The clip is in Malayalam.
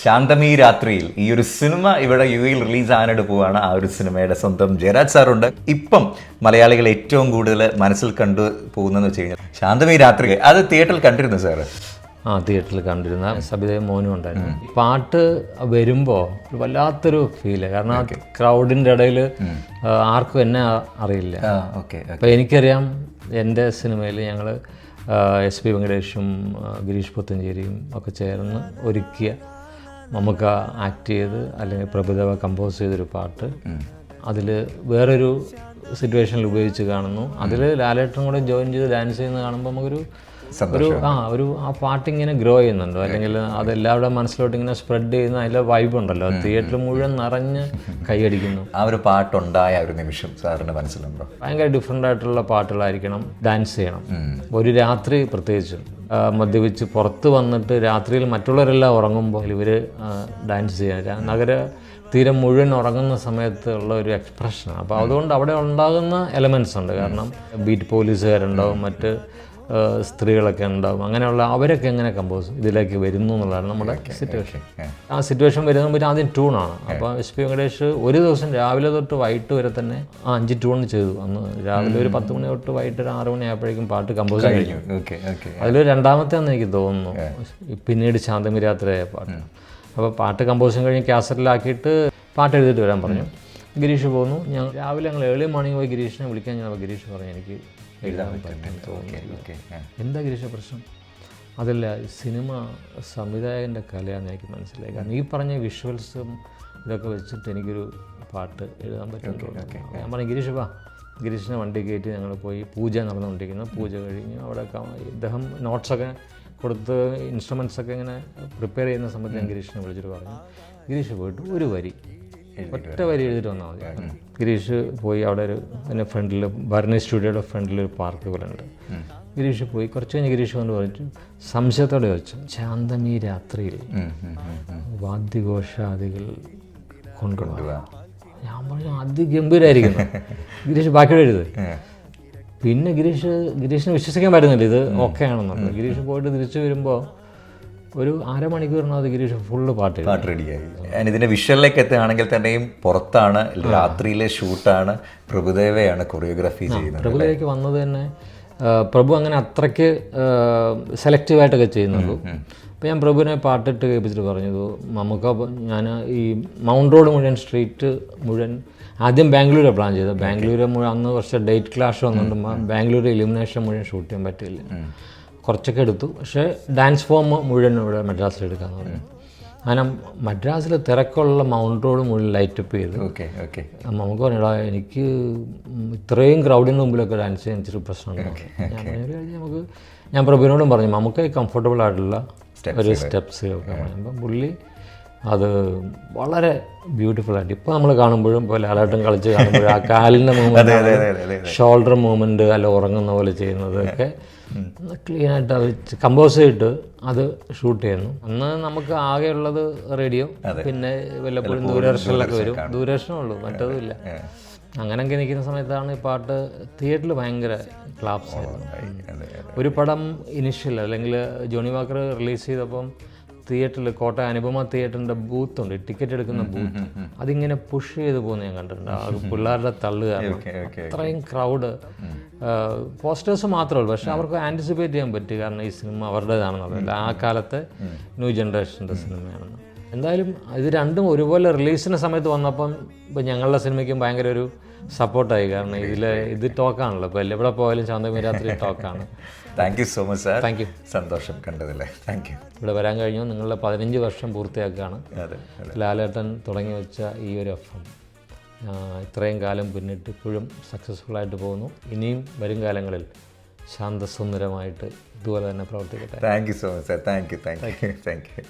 ശാന്തമീ രാത്രിയിൽ ഈ ഒരു സിനിമ ഇവിടെ യു എയിൽ റിലീസ് ആകാനായിട്ട് പോവാണ് ആ ഒരു സിനിമയുടെ സ്വന്തം ജയരാജ് സാറുണ്ട്. ഇപ്പം മലയാളികൾ ഏറ്റവും കൂടുതൽ മനസ്സിൽ കണ്ടു പോകുന്നതെന്ന് വെച്ച് കഴിഞ്ഞാൽ ശാന്തമീ രാത്രി അത് തിയേറ്ററിൽ കണ്ടിരുന്നു സാറ്? ആ തിയേറ്ററിൽ കണ്ടിരുന്ന സബിതയും മോനും ഉണ്ടായിരുന്നു. പാട്ട് വരുമ്പോൾ വല്ലാത്തൊരു ഫീൽ കാരണം ആ ക്രൗഡിന്റെ ഇടയിൽ ആർക്കും എന്നെ അറിയില്ല. അപ്പോൾ എനിക്കറിയാം എന്റെ സിനിമയിൽ ഞങ്ങൾ എസ് പി വെങ്കടേഷും ഗിരീഷ് പുത്തഞ്ചേരിയും ഒക്കെ ചേർന്ന് ഒരുക്കിയ നമുക്ക് ആക്ട് ചെയ്ത് അല്ലെങ്കിൽ പ്രഭുദേവ കമ്പോസ് ചെയ്തൊരു പാട്ട് അതിൽ വേറൊരു സിറ്റുവേഷനിൽ ഉപയോഗിച്ച് കാണുന്നു. അതിൽ ലാലേട്ടനും കൂടെ ജോയിൻ ചെയ്ത് ഡാൻസ് ചെയ്യുന്ന കാണുമ്പോൾ നമുക്കൊരു ഒരു ആ ഒരു ആ പാട്ട് ഇങ്ങനെ ഗ്രോ ചെയ്യുന്നുണ്ടോ. അല്ലെങ്കിൽ അത് എല്ലാവരുടെ മനസ്സിലോട്ട് ഇങ്ങനെ സ്പ്രെഡ് ചെയ്യുന്ന അതിലെ വൈബ് ഉണ്ടല്ലോ. തിയേറ്റർ മുഴുവൻ നിറഞ്ഞ് കൈയടിക്കുന്നു ആ ഒരു പാട്ടുണ്ടായ ഒരു നിമിഷം സാറിന്റെ മനസ്സിലുണ്ടോ? ഭയങ്കര ഡിഫറെന്റ് ആയിട്ടുള്ള പാട്ടുകളായിരിക്കണം ഡാൻസ് ചെയ്യണം. ഒരു രാത്രി പ്രത്യേകിച്ചും മദ്യപിച്ച് പുറത്ത് വന്നിട്ട് രാത്രിയിൽ മറ്റുള്ളവരെല്ലാം ഉറങ്ങുമ്പോൾ ഇവർ ഡാൻസ് ചെയ്യാൻ നഗര തീരം മുഴുവൻ ഉറങ്ങുന്ന സമയത്ത് ഉള്ള ഒരു എക്സ്പ്രഷനാണ് അപ്പോൾ അതുകൊണ്ട് അവിടെ ഉണ്ടാകുന്ന എലമെൻസ് ഉണ്ട്. കാരണം ബീറ്റ് പോലീസുകാരുണ്ടാവും മറ്റ് സ്ത്രീകളൊക്കെ ഉണ്ടാവും. അങ്ങനെയുള്ള അവരൊക്കെ എങ്ങനെ കമ്പോസ് ഇതിലേക്ക് വരുന്നു എന്നുള്ളതാണ് നമ്മുടെ സിറ്റുവേഷൻ ആ സിറ്റുവേഷൻ വരുന്ന പിന്നെ ആദ്യം ട്യൂണാണ് അപ്പോൾ എസ് പി വെങ്കടേഷ് ഒരു ദിവസം രാവിലെ തൊട്ട് വൈകിട്ട് വരെ തന്നെ ആ അഞ്ച് ട്യൂൺ ചെയ്തു. അന്ന് രാവിലെ ഒരു പത്ത് മണി തൊട്ട് വൈകിട്ട് ഒരു ആറ് മണി ആയപ്പോഴേക്കും പാട്ട് കമ്പോസ് കഴിഞ്ഞു. അതിൽ രണ്ടാമത്തെ ആണെന്ന് എനിക്ക് തോന്നുന്നു. പിന്നീട് ശാന്തമി രാത്രിയായ പാട്ട്. അപ്പോൾ പാട്ട് കമ്പോസിങ് കഴിഞ്ഞ് കാസറ്റിലാക്കിയിട്ട് പാട്ട് എഴുതിയിട്ട് വരാൻ പറഞ്ഞു. ഗിരീഷ് പോന്നു ഞാൻ രാവിലെ ഞങ്ങൾ ഏർലി മോർണിംഗ് പോയി ഗിരീഷിനെ വിളിക്കാൻ ഞാൻ ഗിരീഷ് പറഞ്ഞു എനിക്ക് എഴുതാൻ പറ്റും. ഓക്കെ എന്താ ഗിരീഷ പ്രശ്നം? അതല്ല സിനിമ സംവിധായകന്റെ കലയാണെന്ന് എനിക്ക് മനസ്സിലായി. കാരണം ഈ പറഞ്ഞ വിഷ്വൽസും ഇതൊക്കെ വെച്ചിട്ട് എനിക്കൊരു പാട്ട് എഴുതാൻ പറ്റും ഞാൻ പറഞ്ഞു ഗിരീഷ് വാ. ഗിരീഷിനെ വണ്ടി കയറ്റി ഞങ്ങൾ പോയി പൂജ നടന്നുകൊണ്ടിരിക്കുന്നു. പൂജ കഴിഞ്ഞ് അവിടെ ഇദ്ദേഹം നോട്ട്സൊക്കെ കൊടുത്ത് ഇൻസ്ട്രുമെൻസ് ഒക്കെ ഇങ്ങനെ പ്രിപ്പയർ ചെയ്യുന്ന സമയത്ത് ഞാൻ ഗിരീഷിനെ വിളിച്ചിട്ട് പറഞ്ഞു. ഗിരീഷ് പോയിട്ട് ഒരു വരി. ഒറ്റ വരി. എഴുതിട്ട് വന്നാൽ മതി. ഗിരീഷ് പോയി അവിടെ ഒരു പിന്നെ ഫ്രണ്ടിൽ ഭരണി സ്റ്റുഡിയോയുടെ ഫ്രണ്ടിൽ ഒരു പാർക്ക് പോലെ ഉണ്ട്. ഗിരീഷ് പോയി. കുറച്ച് കഴിഞ്ഞ് ഗിരീഷ് കൊണ്ട് പറഞ്ഞിട്ട് സംശയത്തോടെ വെച്ചു ശാന്തമീ രാത്രിയിൽ വാദ്യഘോഷാദികൾ കൊണ്ടുപോകാം ഞാൻ പറഞ്ഞു അതിഗംഭീരമായിരിക്കുന്നു ഗിരീഷ് ബാക്കിയുടെ എഴുത്. പിന്നെ ഗിരീഷ് ഗിരീഷിനെ വിശ്വസിക്കാൻ പറ്റുന്നില്ല. ഇത് ഓക്കെ ആണെന്നുള്ളത് ഗിരീഷ് പോയിട്ട് തിരിച്ചു വരുമ്പോൾ ഒരു അരമണിക്കൂറിനകത്ത് ഗിരീഷ്? ഫുള്ള് പാട്ട്. പാട്ട് റെഡിയായി. ഞാൻ ഇതിന്റെ വിഷ്വലിലേക്ക് എത്തുകയാണെങ്കിൽ തന്നെയും പുറത്താണ് രാത്രിയിലെ ഷൂട്ടാണ് പ്രഭുദേവയാണ് കൊറിയോഗ്രാഫി ചെയ്യുന്നത് പ്രഭുദേവയ്ക്ക് വന്നത് തന്നെ പ്രഭു അങ്ങനെ അത്രയ്ക്ക് സെലക്റ്റീവായിട്ടൊക്കെ ചെയ്യുന്നുള്ളൂ. അപ്പോൾ ഞാൻ പ്രഭുവിനെ പാട്ടിട്ട് കേൾപ്പിച്ചിട്ട് പറഞ്ഞത് നമുക്ക് ഞാൻ ഈ മൗണ്ട് റോഡ് മുഴുവൻ സ്ട്രീറ്റ് മുഴുവൻ ആദ്യം ബാംഗ്ലൂരാണ് പ്ലാൻ ചെയ്തത്. ബാംഗ്ലൂർ മുഴുവൻ അന്ന് കുറച്ച് ഡേറ്റ് ക്ലാഷ് വന്നിട്ടുമ്പോൾ ബാംഗ്ലൂർ ഇലിമിനേഷൻ മുഴുവൻ ഷൂട്ട് ചെയ്യാൻ പറ്റില്ല കുറച്ചൊക്കെ എടുത്തു. പക്ഷേ ഡാൻസ് ഫോം മുഴുവൻ ഇവിടെ മദ്രാസിൽ എടുക്കാമെന്ന് പറഞ്ഞു. അങ്ങനെ മദ്രാസിൽ തിരക്കുള്ള മൗണ്ട് റോഡ് മുഴുവൻ ലൈറ്റപ്പ് ചെയ്ത്. ഓക്കെ ഓക്കെ നമുക്ക് പറഞ്ഞടാ എനിക്ക് ഇത്രയും ക്രൗഡിന് മുമ്പിലൊക്കെ ഡാൻസ് ചെയ്യാൻ ഇച്ചിരി പ്രശ്നമുണ്ട്. ഞാൻ പറഞ്ഞു, "ഒരു കാര്യം നമുക്ക് ഞാൻ പ്രഭുവിനോടും പറഞ്ഞു നമുക്ക് കംഫർട്ടബിൾ ആയിട്ടുള്ള ഒരു സ്റ്റെപ്സ് ഒക്കെ പറയുമ്പോൾ പുള്ളി അത് വളരെ ബ്യൂട്ടിഫുൾ ആയിട്ട് ഇപ്പോൾ നമ്മൾ കാണുമ്പോഴും ഇപ്പോൾ ലാലാട്ടം കളിച്ച് കാണുമ്പോഴും ആ കാലിന്റെ മൂവ്മെന്റ് ഷോൾഡർ മൂവ്മെന്റ് അല്ല ഉറങ്ങുന്ന പോലെ ചെയ്യുന്നതൊക്കെ ക്ലീൻ ആയിട്ട് അത് കമ്പോസ് ചെയ്തിട്ട് അത് ഷൂട്ട് ചെയ്യുന്നു. അന്ന് നമുക്ക് ആകെയുള്ളത് റേഡിയോ പിന്നെ വല്ലപ്പോഴും ദൂരദർശനിലൊക്കെ വരും. ദൂരദർശനമുള്ളൂ മറ്റതുമില്ല അങ്ങനെയൊക്കെ നിൽക്കുന്ന സമയത്താണ് ഈ പാട്ട് തിയേറ്ററിൽ ഭയങ്കര ക്ലാപ്സ് ആയിരുന്നു. ഒരു പടം ഇനിഷ്യൽ അല്ലെങ്കിൽ ജോണി വാക്കർ റിലീസ് ചെയ്തപ്പം തിയേറ്ററിൽ കോട്ട അനുപമ തിയേറ്ററിന്റെ ബൂത്തുണ്ട് ടിക്കറ്റ് എടുക്കുന്ന ബൂത്ത്. അതിങ്ങനെ പുഷ് ചെയ്ത് പോകുന്ന ഞാൻ കണ്ടിട്ടുണ്ട്. ആ പിള്ളേരുടെ തള്ളുകാരണം അത്രയും ക്രൗഡ് പോസ്റ്റേഴ്സ് മാത്രമേ ഉള്ളൂ. പക്ഷെ അവർക്ക് ആന്റിസിപ്പേറ്റ് ചെയ്യാൻ പറ്റും. കാരണം ഈ സിനിമ അവരുടേതാണെന്നുള്ളത് ആ കാലത്തെ ന്യൂ ജനറേഷന്റെ സിനിമയാണെന്ന് എന്തായാലും ഇത് രണ്ടും ഒരുപോലെ റിലീസിന് സമയത്ത് വന്നപ്പം ഇപ്പം ഞങ്ങളുടെ സിനിമയ്ക്കും ഭയങ്കര ഒരു സപ്പോർട്ടായി. കാരണം ഇതിൽ ഇത് ടോക്കാണല്ലോ ഇപ്പോൾ എവിടെ പോയാലും ശാന്തമി രാത്രി ടോക്കാണ് thank you so much sir thank you സന്തോഷം കണ്ടതല്ലേ താങ്ക് യു ഇവിടെ വരാൻ കഴിഞ്ഞു. നിങ്ങളുടെ പതിനഞ്ച് വർഷം പൂർത്തിയാക്കുകയാണ്. ലാലേട്ടൻ തുടങ്ങി വെച്ച ഈ ഒരു എഫ് ഇത്രയും കാലം പിന്നിട്ട് ഇപ്പോഴും സക്സസ്ഫുൾ ആയിട്ട് പോകുന്നു. ഇനിയും വരും കാലങ്ങളിൽ ശാന്തസുന്ദരമായിട്ട് ഇതുപോലെ തന്നെ പ്രവർത്തിക്കട്ടെ. Thank you so much sir thank you thank you thank you